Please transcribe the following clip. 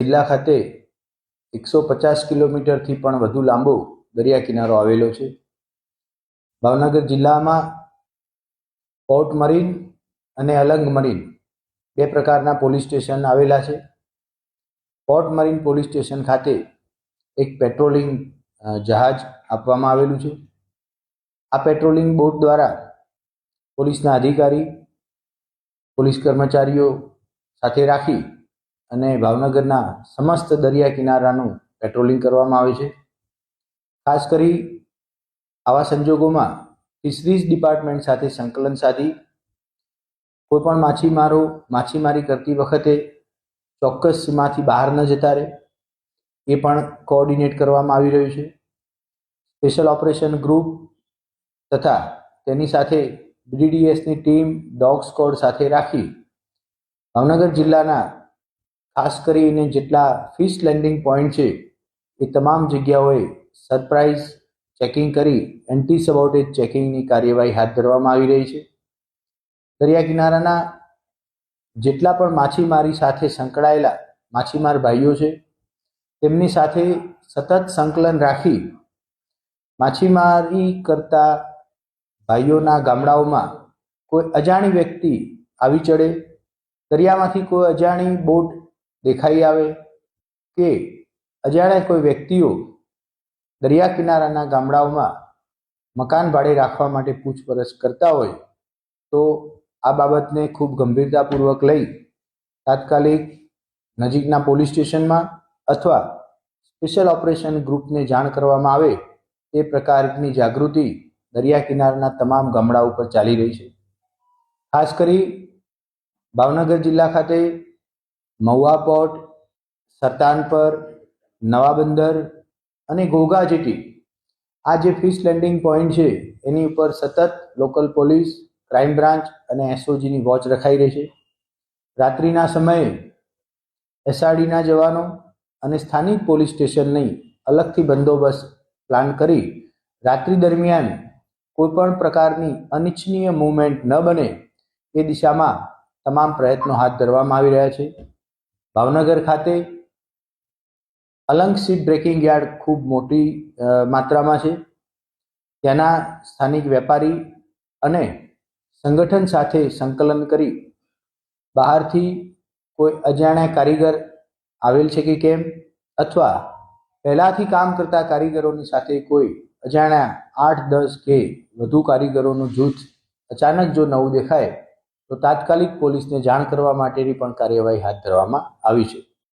જિલ્લા ખાતે એકસો પચાસ કિલોમીટરથી પણ વધુ લાંબો દરિયા કિનારો આવેલો છે. ભાવનગર જિલ્લામાં પોર્ટ મરીન અને અલંગ મરીન બે પ્રકારના પોલીસ સ્ટેશન આવેલા છે. પોર્ટ મરીન પોલીસ સ્ટેશન ખાતે એક પેટ્રોલિંગ જહાજ આપવામાં આવેલું છે. આ પેટ્રોલિંગ બોટ દ્વારા પોલીસના અધિકારી, પોલીસ કર્મચારીઓ સાથે રાખી અને ભાવનગરના સમસ્ત દરિયા કિનારાનું પેટ્રોલિંગ કરવામાં આવે છે. ખાસ કરી આવા સંજોગોમાં ફિશરીઝ ડિપાર્ટમેન્ટ સાથે સંકલન સાધી. કોઈપણ માછીમારો, માછીમારી કરતી વખતે ચોક્કસ સીમાથી બહાર ન જતા રહે. એ પણ કોઓર્ડિનેટ કરવામાં આવી રહ્યું છે. સ્પેશિયલ ઓપરેશન ગ્રુપ તથા તેની સાથે બીડીડીએસની ટીમ ડોગ સ્કોડ સાથે રાખી ભાવનગર જિલ્લાના ખાસ કરીને જેટલા ફિશ લેન્ડિંગ પોઈન્ટ છે, એ તમામ જગ્યાઓએ સરપ્રાઇઝ ચેકિંગ કરી એન્ટી સબોર્ટેજ ચેકિંગની કાર્યવાહી હાથ ધરવામાં આવી રહી છે. દરિયા કિનારાના જેટલા પણ માછીમારી સાથે સંકળાયેલા માછીમાર ભાઈઓ છે, તેમની સાથે સતત સંકલન રાખી માછીમારી કરતા ભાઈઓના ગામડાઓમાં કોઈ અજાણી વ્યક્તિ આવી ચડે, દરિયામાંથી કોઈ અજાણી બોટ દેખાઈ આવે કે અજાણ્યા કોઈ વ્યક્તિઓ દરિયા કિનારાના ગામડાઓમાં મકાન ભાડે રાખવા માટે પૂછપરછ કરતા હોય તો આ બાબતને ખૂબ ગંભીરતાપૂર્વક લઈ તાત્કાલિક નજીકના પોલીસ સ્ટેશનમાં અથવા સ્પેશિયલ ઓપરેશન ગ્રુપને જાણ કરવામાં આવે તે પ્રકારની જાગૃતિ દરિયા કિનારાના તમામ ગામડા ઉપર ચાલી રહી છે. ખાસ કરી ભાવનગર જિલ્લા ખાતે મહુવા પોર્ટ સરતાનપર, નવાબંદર અને ઘોઘા જેટી. આ જે ફિશ લેન્ડિંગ પોઈન્ટ છે, એની ઉપર સતત લોકલ પોલીસ, ક્રાઇમ બ્રાન્ચ અને એસઓજીની વોચ રખાઈ રહી છે. રાત્રિના સમયે એસઆરડીના જવાનો અને સ્થાનિક પોલીસ સ્ટેશનની અલગથી બંદોબસ્ત પ્લાન કરી રાત્રિ દરમિયાન કોઈપણ પ્રકારની અનિચ્છનીય મૂવમેન્ટ ન બને એ દિશામાં તમામ પ્રયત્નો હાથ ધરવામાં આવી રહ્યા છે. ભાવનગર ખાતે અલંગ સીટ બ્રેકિંગ યાર્ડ ખૂબ મોટી માત્રામાં છે. ત્યાંના સ્થાનિક વેપારી અને સંગઠન સાથે સંકલન કરી બહારથી કોઈ અજાણ્યા કારીગર આવેલ છે કે કેમ અથવા પહેલાંથી કામ કરતા કારીગરોની સાથે કોઈ અજાણ્યા આઠ, દસ કે વધુ કારીગરોનું જૂથ અચાનક જો નવું દેખાય તો તાત્કાલિક પોલીસને જાણ કરવા માટેની પણ કાર્યવાહી હાથ ધરવામાં આવી છે.